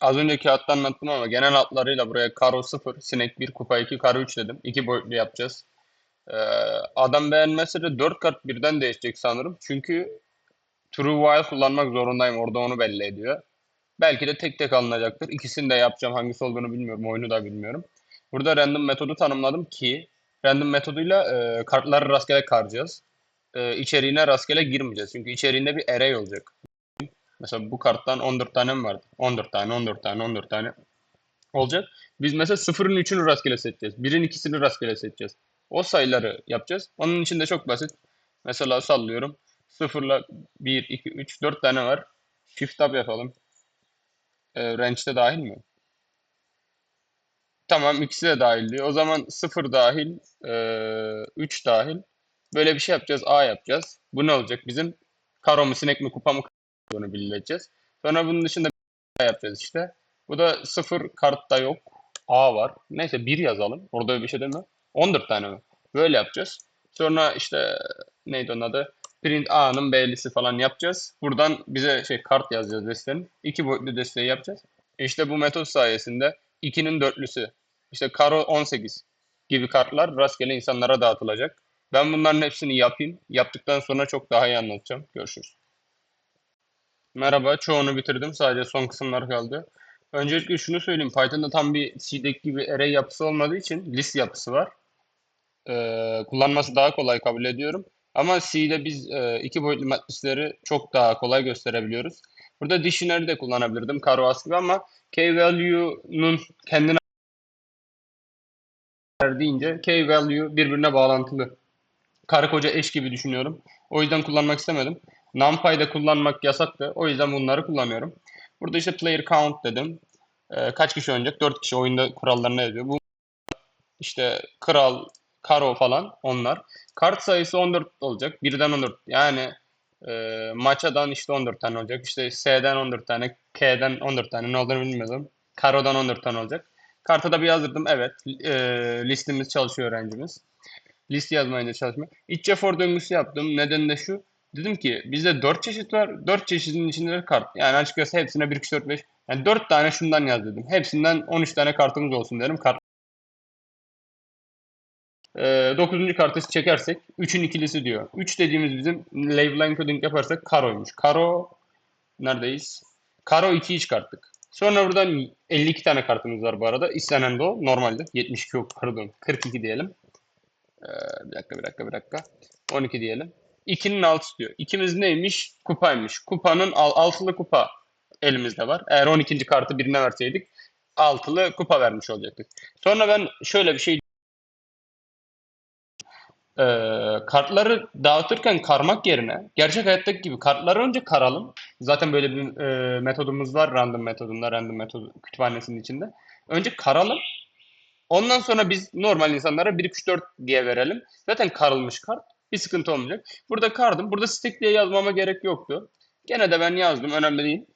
Az önce kağıtta anlattım ama genel hatlarıyla buraya karo 0, sinek 1, kupa 2, karo 3 dedim. 2 boyutlu yapacağız. Ee, adam beğenmezse de 4 kart birden değişecek sanırım. Çünkü True Wild kullanmak zorundayım. Orada onu belli ediyor. Belki de tek tek alınacaktır. İkisini de yapacağım. Hangisi olduğunu bilmiyorum. Oyunu da bilmiyorum. Burada random metodu tanımladım ki random metoduyla e, kartları rastgele karacağız. E, içeriğine rastgele girmeyeceğiz. Çünkü içeriğinde bir array olacak. Mesela bu karttan 14 tane mi vardı? 14 tane, 14 tane, 14 tane olacak. Biz mesela 0'ın 3'ünü rastgele seçeceğiz. 1'in 2'sini rastgele seçeceğiz. O sayıları yapacağız. Onun için de çok basit. Mesela sallıyorum. 0 ile 1, 2, 3, 4 tane var. Shift tab yapalım. E, range'de dahil mi? Tamam ikisi de dahil diyor. O zaman 0 dahil, e, 3 dahil. Böyle bir şey yapacağız. A yapacağız. Bu ne olacak? Bizim karo mu, sinek mi, kupa mı olduğunu belirleyeceğiz. Sonra bunun dışında bir yapacağız işte. Bu da 0 kartta yok. A var. Neyse 1 yazalım. Orada bir şey değil mi? 14 tane mi? Böyle yapacağız. Sonra işte neydi onun adı? Print A'nın B'lisi falan yapacağız. Buradan bize şey kart yazacağız destenin. İki boyutlu desteği yapacağız. İşte bu metot sayesinde 2'nin dörtlüsü, işte karo 18 gibi kartlar rastgele insanlara dağıtılacak. Ben bunların hepsini yapayım. Yaptıktan sonra çok daha iyi anlatacağım. Görüşürüz. Merhaba, çoğunu bitirdim. Sadece son kısımlar kaldı. Öncelikle şunu söyleyeyim. Python'da tam bir C'deki gibi array yapısı olmadığı için list yapısı var. Ee, kullanması daha kolay kabul ediyorum. Ama C'de biz e, iki boyutlu matrisleri çok daha kolay gösterebiliyoruz. Burada dictionary de kullanabilirdim. Karo gibi ama k-value'nun kendine deyince k-value birbirine bağlantılı. Karı koca eş gibi düşünüyorum. O yüzden kullanmak istemedim. NumPy'de kullanmak yasaktı. O yüzden bunları kullanıyorum. Burada işte player count dedim. Ee, kaç kişi oynayacak? 4 kişi oyunda kurallarına yazıyor. Bu işte kral, karo falan onlar. Kart sayısı 14 olacak. Birden 14. Yani e, maçadan işte 14 tane olacak. İşte S'den 14 tane, K'den 14 tane ne olduğunu bilmiyorum. Karo'dan 14 tane olacak. Karta da bir yazdırdım. Evet. E, listimiz çalışıyor öğrencimiz. List yazmayınca çalışmıyor. İççe for döngüsü yaptım. Neden de şu. Dedim ki bizde 4 çeşit var. 4 çeşidin içinde de kart. Yani açıkçası hepsine 1, 2, 4, 5. Yani 4 tane şundan yaz dedim. Hepsinden 13 tane kartımız olsun derim. Kart e, 9. kartı çekersek 3'ün ikilisi diyor. 3 dediğimiz bizim label encoding yaparsak karoymuş. Karo neredeyiz? Karo 2'yi çıkarttık. Sonra buradan 52 tane kartımız var bu arada. İstenen de o. Normalde. 72 yok pardon. 42 diyelim. Ee, bir dakika bir dakika bir dakika. 12 diyelim. 2'nin 6 diyor. İkimiz neymiş? Kupaymış. Kupanın al, altılı kupa elimizde var. Eğer 12. kartı birine verseydik altılı kupa vermiş olacaktık. Sonra ben şöyle bir şey e, kartları dağıtırken karmak yerine gerçek hayattaki gibi kartları önce karalım. Zaten böyle bir e, metodumuz var random metodunda, random metodu kütüphanesinin içinde. Önce karalım. Ondan sonra biz normal insanlara 1 3 4 diye verelim. Zaten karılmış kart. Bir sıkıntı olmayacak. Burada kardım. Burada stack diye yazmama gerek yoktu. Gene de ben yazdım. Önemli değil.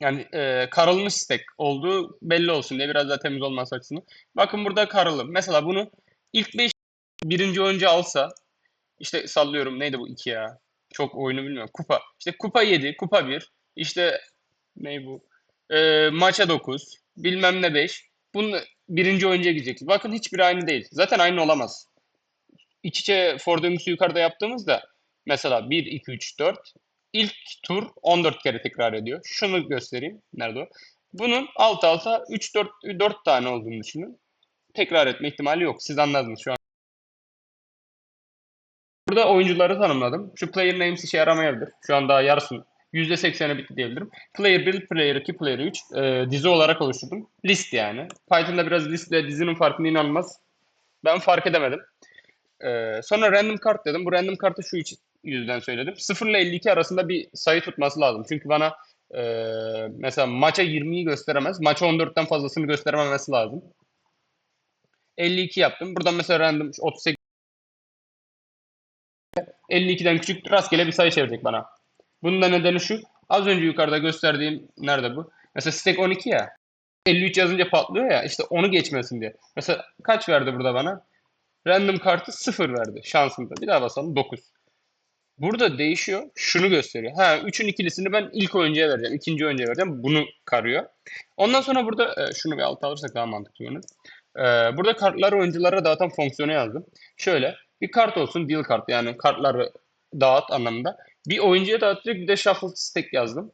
Yani e, karılmış stack olduğu belli olsun diye biraz daha temiz olması açısından. Bakın burada karılı. Mesela bunu ilk 5 birinci oyuncu alsa işte sallıyorum neydi bu iki ya? Çok oyunu bilmiyorum. Kupa. İşte kupa 7, kupa 1. İşte ne bu? E, maça 9. Bilmem ne 5. Bunun birinci oyuncuya gidecek. Bakın hiçbir aynı değil. Zaten aynı olamaz. İç içe for döngüsü yukarıda yaptığımızda mesela 1, 2, 3, 4 ilk tur 14 kere tekrar ediyor. Şunu göstereyim. Nerede o? Bunun alt alta 3, 4, 4 tane olduğunu düşünün. Tekrar etme ihtimali yok. Siz anladınız şu an. Burada oyuncuları tanımladım. Şu player names işe yaramayabilir. Şu an daha yarısını. %80'e bitti diyebilirim. Player 1, Player 2, Player 3 e, dizi olarak oluşturdum. List yani. Python'da biraz listle dizinin farkını inanılmaz. Ben fark edemedim. E, sonra random kart dedim. Bu random kartı şu yüzden söyledim. 0 ile 52 arasında bir sayı tutması lazım. Çünkü bana e, mesela maça 20'yi gösteremez. Maça 14'ten fazlasını gösterememesi lazım. 52 yaptım. Buradan mesela random 38 52'den küçük rastgele bir sayı çevirecek bana. Bunun da nedeni şu. Az önce yukarıda gösterdiğim nerede bu? Mesela stack 12 ya. 53 yazınca patlıyor ya. İşte onu geçmesin diye. Mesela kaç verdi burada bana? Random kartı 0 verdi şansımda. Bir daha basalım 9. Burada değişiyor. Şunu gösteriyor. Ha 3'ün ikilisini ben ilk oyuncuya vereceğim. ikinci oyuncuya vereceğim. Bunu karıyor. Ondan sonra burada e, şunu bir alta alırsak daha mantıklı olur. E, burada kartları oyunculara dağıtan fonksiyonu yazdım. Şöyle bir kart olsun deal kart yani kartları dağıt anlamında. Bir oyuncuya dağıtacak bir de shuffle stack yazdım.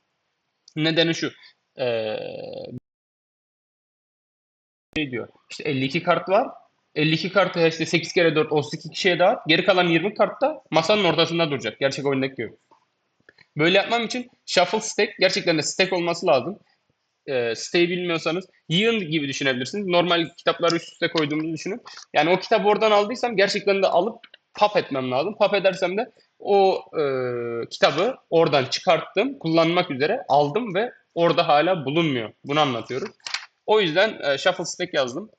Nedeni şu. E, şey diyor. İşte 52 kart var. 52 kartı işte 8 kere 4 32 kişiye dağıt. Geri kalan 20 kart da masanın ortasında duracak. Gerçek oyundaki gibi. Böyle yapmam için shuffle stack gerçekten de stack olması lazım. E, siteyi bilmiyorsanız yığın gibi düşünebilirsiniz. Normal kitapları üst üste koyduğumuzu düşünün. Yani o kitabı oradan aldıysam gerçekten de alıp pop etmem lazım. Pop edersem de o e, kitabı oradan çıkarttım, kullanmak üzere aldım ve orada hala bulunmuyor. Bunu anlatıyoruz. O yüzden e, shuffle stack yazdım.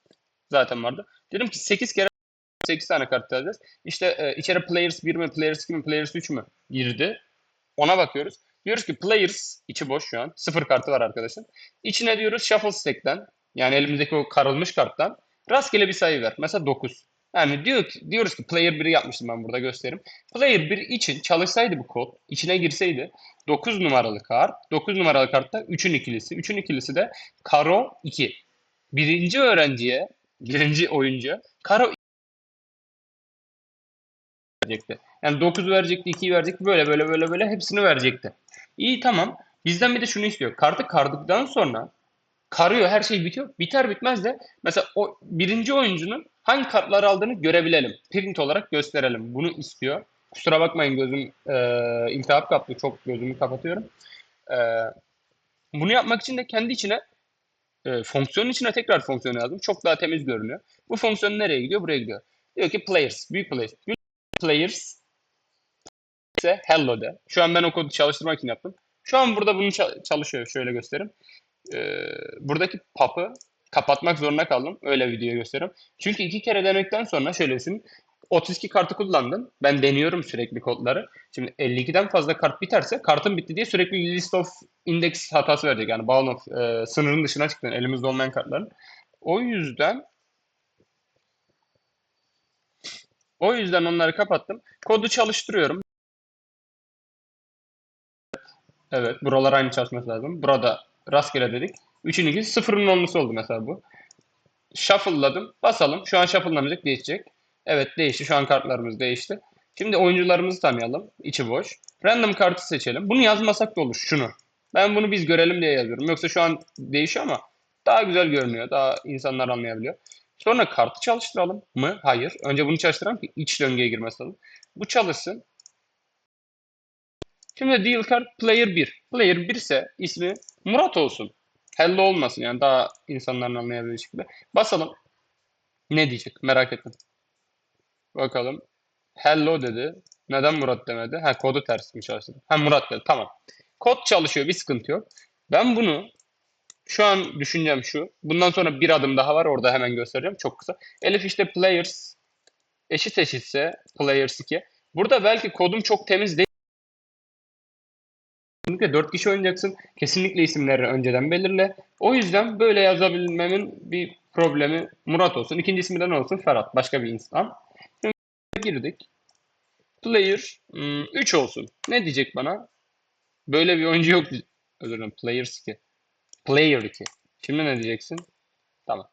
Zaten vardı. Dedim ki 8 kere 8 tane kart alacağız. İşte e, içeri players 1 mi, players 2 mi, players 3 mü girdi. Ona bakıyoruz. Diyoruz ki players içi boş şu an. Sıfır kartı var arkadaşın. İçine diyoruz shuffle stack'ten yani elimizdeki o karılmış karttan rastgele bir sayı ver. Mesela 9. Yani diyor diyoruz ki player 1'i yapmıştım ben burada göstereyim. Player 1 için çalışsaydı bu kod, içine girseydi 9 numaralı kart, 9 numaralı kartta 3'ün ikilisi. 3'ün ikilisi de karo 2. Birinci öğrenciye, birinci oyuncuya karo verecekti. Yani 9 verecekti, 2'yi verecekti. Böyle böyle böyle böyle hepsini verecekti. İyi tamam. Bizden bir de şunu istiyor. Kartı kardıktan sonra karıyor her şey bitiyor. Biter bitmez de mesela o birinci oyuncunun hangi kartları aldığını görebilelim. Print olarak gösterelim. Bunu istiyor. Kusura bakmayın gözüm e, iltihap kaptı. Çok gözümü kapatıyorum. E, bunu yapmak için de kendi içine e, fonksiyonun içine tekrar fonksiyon yazdım. Çok daha temiz görünüyor. Bu fonksiyon nereye gidiyor? Buraya gidiyor. Diyor ki players, büyük players. Büyük players ise hello de. Şu an ben o kodu çalıştırmak için yaptım. Şu an burada bunu ça- çalışıyor. Şöyle göstereyim. Ee, buradaki pop'ı kapatmak zorunda kaldım. Öyle video gösteriyorum. Çünkü iki kere denedikten sonra şöyle düşünün. 32 kartı kullandım. Ben deniyorum sürekli kodları. Şimdi 52'den fazla kart biterse kartın bitti diye sürekli list of index hatası verecek. Yani bound of e, sınırın dışına çıktı. Elimizde olmayan kartların. O yüzden o yüzden onları kapattım. Kodu çalıştırıyorum. Evet, buralar aynı çalışması lazım. Burada rastgele dedik. 3'ün ikisi sıfırın olması oldu mesela bu. Shuffle'ladım. Basalım. Şu an shuffle'lanacak değişecek. Evet değişti. Şu an kartlarımız değişti. Şimdi oyuncularımızı tanıyalım. İçi boş. Random kartı seçelim. Bunu yazmasak da olur. Şunu. Ben bunu biz görelim diye yazıyorum. Yoksa şu an değişiyor ama daha güzel görünüyor. Daha insanlar anlayabiliyor. Sonra kartı çalıştıralım mı? Hayır. Önce bunu çalıştıralım ki iç döngüye girmesi lazım. Bu çalışsın. Şimdi deal card player 1. Player 1 ise ismi Murat olsun. Hello olmasın yani daha insanların anlayabildiği şekilde. Basalım. Ne diyecek? Merak ettim. Bakalım. Hello dedi. Neden Murat demedi? Ha kodu ters mi çalıştırdı? Ha Murat dedi. Tamam. Kod çalışıyor. Bir sıkıntı yok. Ben bunu şu an düşüncem şu. Bundan sonra bir adım daha var. Orada hemen göstereceğim. Çok kısa. Elif işte players eşit eşitse players 2. Burada belki kodum çok temiz değil. Kesinlikle 4 kişi oynayacaksın. Kesinlikle isimleri önceden belirle. O yüzden böyle yazabilmemin bir problemi Murat olsun. İkinci ismi de ne olsun? Ferhat. Başka bir insan. Girdik. Player 3 olsun. Ne diyecek bana? Böyle bir oyuncu yok. Özür dilerim. Player 2. Player 2. Şimdi ne diyeceksin? Tamam.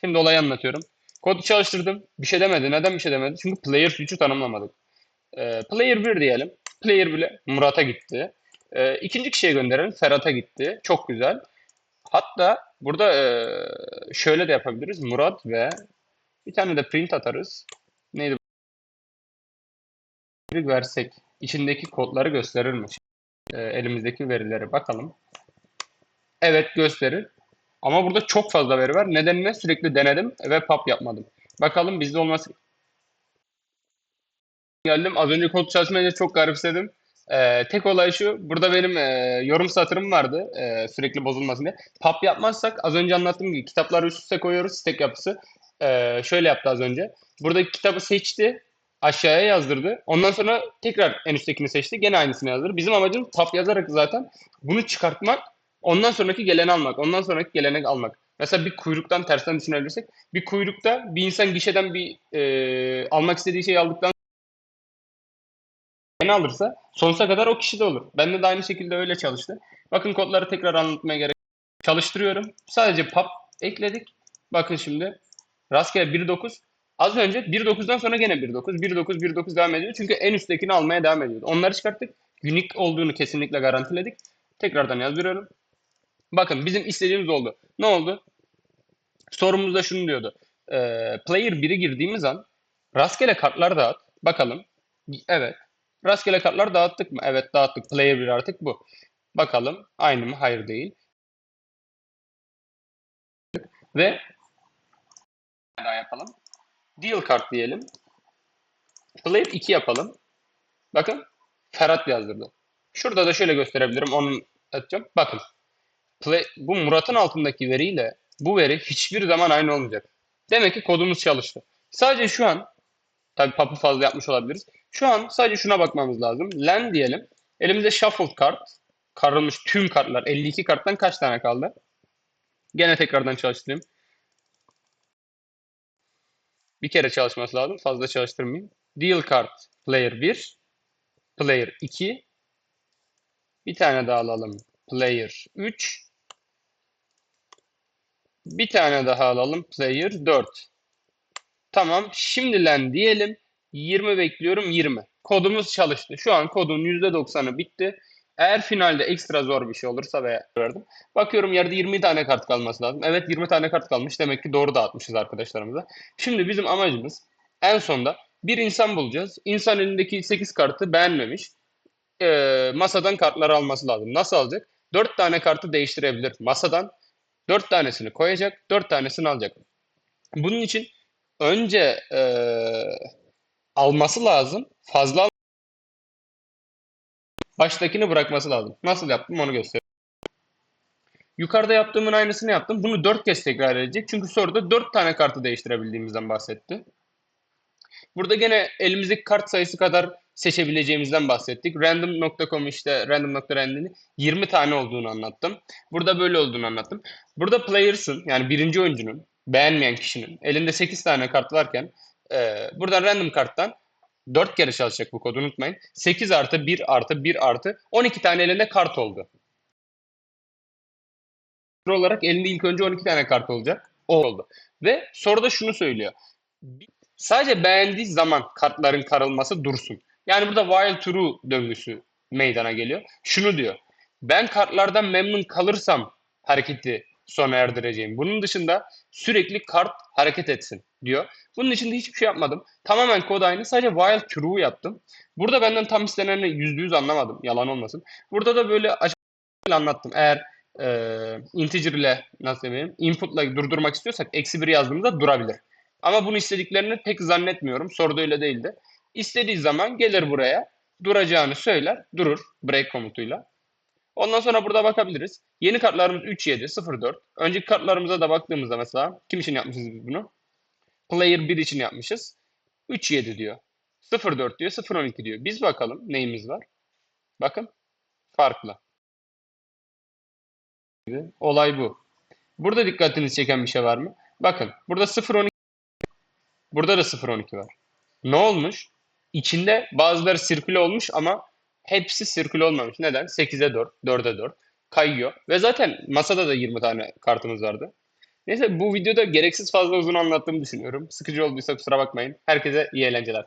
Şimdi olayı anlatıyorum. Kodu çalıştırdım. Bir şey demedi. Neden bir şey demedi? Çünkü Player 3'ü tanımlamadık. Ee, player 1 diyelim. Player 1'e Murat'a gitti. Ee, ikinci kişiye gönderelim. Ferhat'a gitti. Çok güzel. Hatta burada e, şöyle de yapabiliriz. Murat ve bir tane de print atarız. Versek içindeki kodları gösterir mi? E, elimizdeki verileri bakalım. Evet gösterir. Ama burada çok fazla veri var. Nedenine sürekli denedim ve pop yapmadım. Bakalım bizde olması geldim. Az önce kod çalışmayınca çok garipsedim. Ee, tek olay şu. Burada benim e, yorum satırım vardı. e, sürekli bozulmasın diye. Pop yapmazsak az önce anlattığım gibi kitapları üst üste koyuyoruz. Stack yapısı. Ee, şöyle yaptı az önce. Buradaki kitabı seçti. Aşağıya yazdırdı. Ondan sonra tekrar en üsttekini seçti. Gene aynısını yazdırdı. Bizim amacımız pop yazarak zaten bunu çıkartmak. Ondan sonraki geleni almak. Ondan sonraki geleni almak. Mesela bir kuyruktan tersten düşünebilirsek. Bir kuyrukta bir insan gişeden bir e, almak istediği şeyi aldıktan ne alırsa sonsuza kadar o kişi de olur. Bende de aynı şekilde öyle çalıştı. Bakın kodları tekrar anlatmaya gerek. Çalıştırıyorum. Sadece pub ekledik. Bakın şimdi rastgele 1.9 Az önce 1.9'dan sonra gene 1.9, 1.9, 1.9 devam ediyor. Çünkü en üsttekini almaya devam ediyordu. Onları çıkarttık. Unique olduğunu kesinlikle garantiledik. Tekrardan yazdırıyorum. Bakın bizim istediğimiz oldu. Ne oldu? Sorumuzda şunu diyordu. Ee, player 1'i girdiğimiz an rastgele kartlar dağıt. Bakalım. Evet. Rastgele kartlar dağıttık mı? Evet dağıttık. Player 1 artık bu. Bakalım. Aynı mı? Hayır değil. Ve daha yapalım. Deal kart diyelim. Player 2 yapalım. Bakın. Ferhat yazdırdı. Şurada da şöyle gösterebilirim. Onun atacağım. Bakın. Play, bu Murat'ın altındaki veriyle bu veri hiçbir zaman aynı olmayacak. Demek ki kodumuz çalıştı. Sadece şu an tabi papı fazla yapmış olabiliriz. Şu an sadece şuna bakmamız lazım. Len diyelim. Elimizde shuffled kart. Karılmış tüm kartlar. 52 karttan kaç tane kaldı? Gene tekrardan çalıştırayım. Bir kere çalışması lazım. Fazla çalıştırmayayım. Deal kart player 1. Player 2. Bir tane daha alalım. Player 3. Bir tane daha alalım. Player 4. Tamam. Şimdiden diyelim. 20 bekliyorum 20. Kodumuz çalıştı. Şu an kodun %90'ı bitti. Eğer finalde ekstra zor bir şey olursa veya verdim. Bakıyorum yerde 20 tane kart kalması lazım. Evet 20 tane kart kalmış. Demek ki doğru dağıtmışız arkadaşlarımıza. Şimdi bizim amacımız en sonda bir insan bulacağız. İnsan elindeki 8 kartı beğenmemiş. Ee, masadan kartları alması lazım. Nasıl alacak? 4 tane kartı değiştirebilir masadan. 4 tanesini koyacak. 4 tanesini alacak. Bunun için önce ee, alması lazım. Fazla baştakini bırakması lazım. Nasıl yaptım onu göstereyim. Yukarıda yaptığımın aynısını yaptım. Bunu 4 kez tekrar edecek. Çünkü soruda 4 tane kartı değiştirebildiğimizden bahsetti. Burada gene elimizdeki kart sayısı kadar seçebileceğimizden bahsettik. Random.com işte random.random'in 20 tane olduğunu anlattım. Burada böyle olduğunu anlattım. Burada players'ın yani birinci oyuncunun beğenmeyen kişinin elinde 8 tane kart varken e, buradan random karttan 4 kere çalışacak bu kodu unutmayın. 8 artı 1 artı 1 artı 12 tane elinde kart oldu. olarak elinde ilk önce 12 tane kart olacak. O oldu. Ve soruda şunu söylüyor. Sadece beğendiği zaman kartların karılması dursun. Yani burada while true döngüsü meydana geliyor. Şunu diyor. Ben kartlardan memnun kalırsam hareketi sona erdireceğim. Bunun dışında sürekli kart hareket etsin diyor. Bunun için de hiçbir şey yapmadım. Tamamen kod aynı. Sadece while true yaptım. Burada benden tam isteneni yüzde yüz anlamadım. Yalan olmasın. Burada da böyle açık anlattım. Eğer e, integer ile nasıl diyeyim input'la durdurmak istiyorsak eksi bir yazdığımızda durabilir. Ama bunu istediklerini pek zannetmiyorum. Soruda öyle değildi. İstediği zaman gelir buraya. Duracağını söyler. Durur. Break komutuyla. Ondan sonra burada bakabiliriz. Yeni kartlarımız 3, 7, 0, 4. Önceki kartlarımıza da baktığımızda mesela kim için yapmışız bunu? Player 1 için yapmışız. 3, 7 diyor. 0, 4 diyor. 0, 12 diyor. Biz bakalım neyimiz var. Bakın. Farklı. Olay bu. Burada dikkatinizi çeken bir şey var mı? Bakın. Burada 0, 12 Burada da 0-12 var. Ne olmuş? İçinde bazıları sirküle olmuş ama hepsi sirküle olmamış. Neden? 8'e 4, 4'e 4 kayıyor. Ve zaten masada da 20 tane kartımız vardı. Neyse bu videoda gereksiz fazla uzun anlattığımı düşünüyorum. Sıkıcı olduysa kusura bakmayın. Herkese iyi eğlenceler.